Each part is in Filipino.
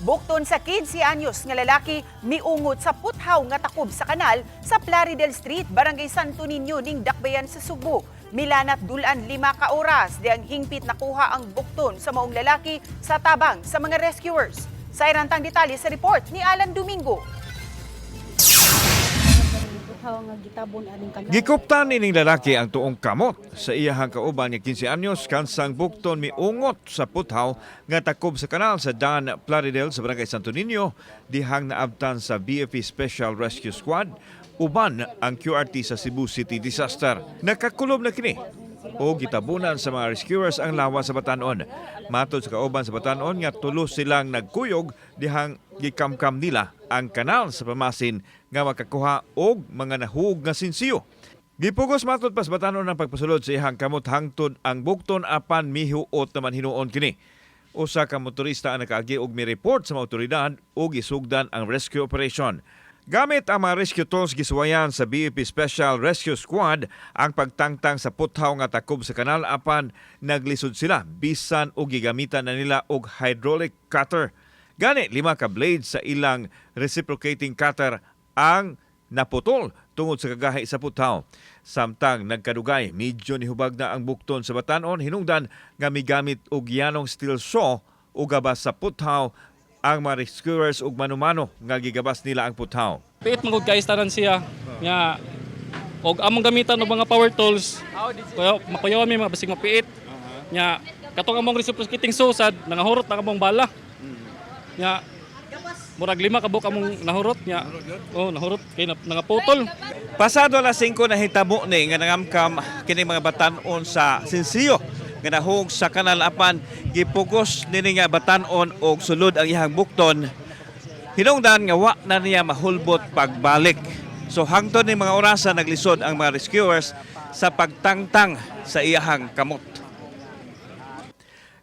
Bukton sa 15 anyos nga lalaki miungot sa puthaw nga takob sa kanal sa Plaridel Street, Barangay Santo Niño ning Dakbayan sa Subo. Milanat dulan lima ka oras di ang hingpit nakuha ang bukton sa maong lalaki sa tabang sa mga rescuers. Sa irantang detalye sa report ni Alan Domingo. Gikuptan ining lalaki ang tuong kamot. Sa iyahang kauban nga 15 anyos kansang bukton miungot sa puthaw nga takob sa kanal sa Dan Plaridel sa Barangay Santo Niño dihang naabtan sa BFP Special Rescue Squad. Uban ang QRT sa Cebu City disaster. Nakakulob na kini o gitabunan sa mga rescuers ang lawa sa Batanon. Matod sa kauban sa Batanon nga tulo silang nagkuyog dihang gikamkam nila ang kanal sa pamasin nga makakuha og mga nahug nga sinsiyo. Gipugos matod pas Batanon ang pagpasulod sa ihang kamot hangtod ang bukton apan mihuot naman hinuon kini. Usa ka motorista ang nakaagi og mi report sa mga otoridad ug gisugdan ang rescue operation. Gamit ang mga rescue tools giswayan sa BEP Special Rescue Squad ang pagtangtang sa puthaw nga takob sa kanal apan naglisod sila bisan og gigamitan na nila og hydraulic cutter. Gani lima ka blades sa ilang reciprocating cutter ang naputol tungod sa kagahi sa puthaw. Samtang nagkadugay, medyo nihubag na ang bukton sa batanon hinungdan nga migamit og yanong steel saw o gabas sa puthaw ang mga rescuers ug manumano nga gigabas nila ang puthaw. Piit magod guys tanan siya nga og among gamitan og mga power tools. Kuya makuyaw mi mga basig mapiit. Nya katong among reciprocating susad nangahurot na among bala. Nya murag lima kabuk among nahurot nya. Oh, nahurot kay na, nangaputol. Pasado alas 5 na hitabo ni nga nangamkam kini mga batanon sa Sinsiyo nga nahug sa kanal apan gipugos nini nga batanon og sulod ang iyang bukton. Hinungdan nga wa na niya mahulbot pagbalik. So hangtod ni mga orasan naglisod ang mga rescuers sa pagtangtang sa iyahang kamot.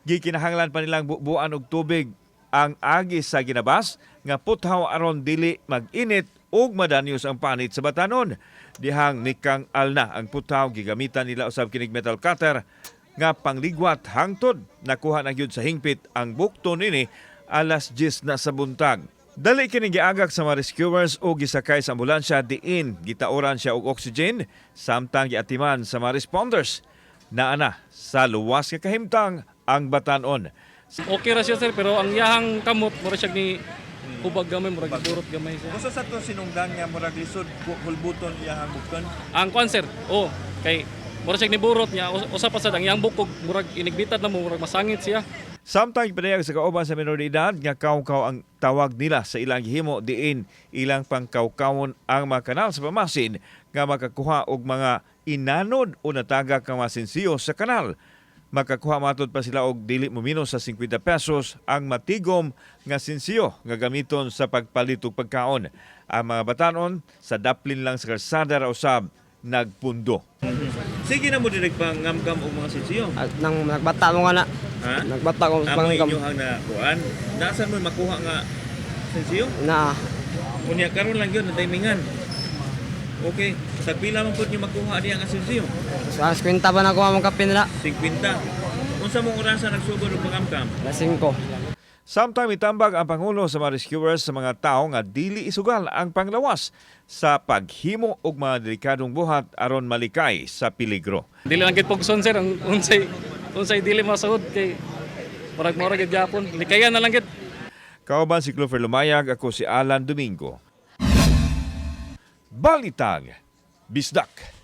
Gikinahanglan pa nilang bubuan og tubig ang agi sa ginabas nga puthaw aron dili mag-init ug madanyos ang panit sa batanon. Dihang nikang alna ang puthaw gigamitan nila usab kinig metal cutter nga pangligwat hangtod nakuha na gyud sa hingpit ang bukton ini alas 10 na sa buntag. Dali kini giagak sa mga rescuers o gisakay sa ambulansya diin gitaoran siya og oxygen samtang giatiman sa mga responders. Naana sa luwas nga kahimtang ang batanon. Okay ra siya sir pero ang yahang kamot mura siya ni hubag gamay murag durot gamay siya. Gusto sa to sinungdan nga murag lisod hulbuton iyang bukton. Ang kwan sir, oh kay mura siya ni burot nya us- usa pa sad ang iyang bukog murag inigbitad na mo murag masangit siya. Samtang pinayag sa kauban sa minoridad nga kawkaw ang tawag nila sa ilang gihimo diin ilang pangkawkawon ang mga kanal sa pamasin nga makakuha og mga inanod o natagak nga mga sensiyo sa kanal. Makakuha matod pa sila og dili mo minus sa 50 pesos ang matigom nga sensiyo nga gamiton sa pagpalit og pagkaon. Ang mga batanon sa daplin lang sa kalsada ra usab nagpundo. Sige na mo direk pangamkam og mga sensiyo. At nang nagbata mo nga na. Ha? Nagbata ko pang inyo ang nakuan. Nasaan mo makuha nga sensiyo? na Kunya karon lang yun na timingan. Okay, sa pila man pud niyo makuha diya nga sensiyo? sa kwenta ba na ko ang kape nila? 50. Unsa mong oras nagsugod og pangamkam? Na 5. Samtang mitambag ang Pangulo sa mga rescuers sa mga tao nga dili isugal ang panglawas sa paghimo og mga delikadong buhat aron malikay sa peligro. Dili lang gid pugson sir ang unsay unsay dili masahod kay murag murag gid gyapon. Likayan na lang gid. Kauban si Clover Lumayag, ako si Alan Domingo. Balitang Bisdak.